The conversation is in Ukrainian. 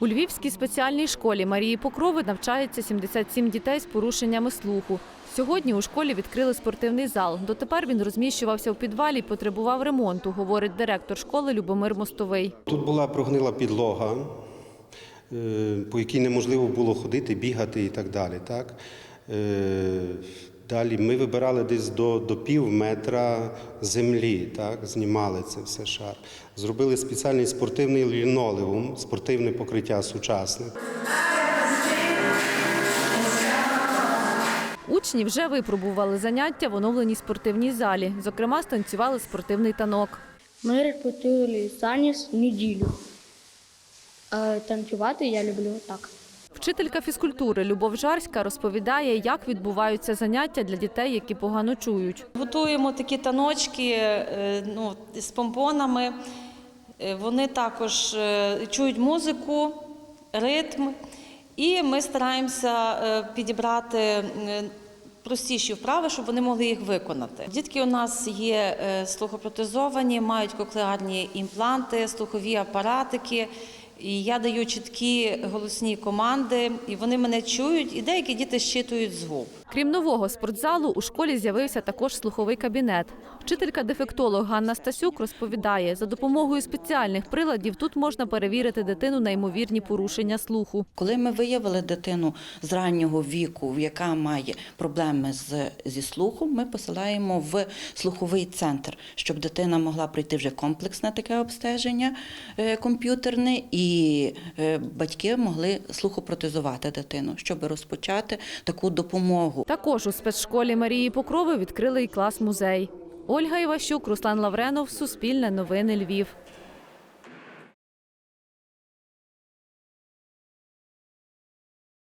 У Львівській спеціальній школі Марії Покрови навчається 77 дітей з порушеннями слуху. Сьогодні у школі відкрили спортивний зал. Дотепер він розміщувався в підвалі і потребував ремонту, говорить директор школи Любомир Мостовий. Тут була прогнила підлога, е, по якій неможливо було ходити, бігати і так далі. Так? Далі ми вибирали десь до, до пів метра землі, так? знімали це все шар. Зробили спеціальний спортивний лінолеум, спортивне покриття сучасне. Учні вже випробували заняття в оновленій спортивній залі. Зокрема, станцювали спортивний танок. Ми репетували танець неділю. Е, Танцювати я люблю так. Вчителька фізкультури Любов Жарська розповідає, як відбуваються заняття для дітей, які погано чують. Готуємо такі таночки е, ну, з помпонами. Е, Вони також е, чують музику, ритм, і ми стараємося підібрати простіші вправи, щоб вони могли їх виконати. Дітки у нас є слухопротезовані, мають коклеарні імпланти, слухові апаратики. І я даю чіткі голосні команди, і вони мене чують, і деякі діти щитують з губ. Крім нового спортзалу, у школі з'явився також слуховий кабінет. Вчителька-дефектолог Ганна Стасюк розповідає, за допомогою спеціальних приладів тут можна перевірити дитину на ймовірні порушення слуху. Коли ми виявили дитину з раннього віку, яка має проблеми з, зі слухом, ми посилаємо в слуховий центр, щоб дитина могла пройти вже комплексне таке обстеження е, комп'ютерне, і е, батьки могли слухопротезувати дитину, щоб розпочати таку допомогу. Також у спецшколі Марії Покрови відкрили і клас-музей. Ольга Іващук, Руслан Лавренов, Суспільне новини Львів.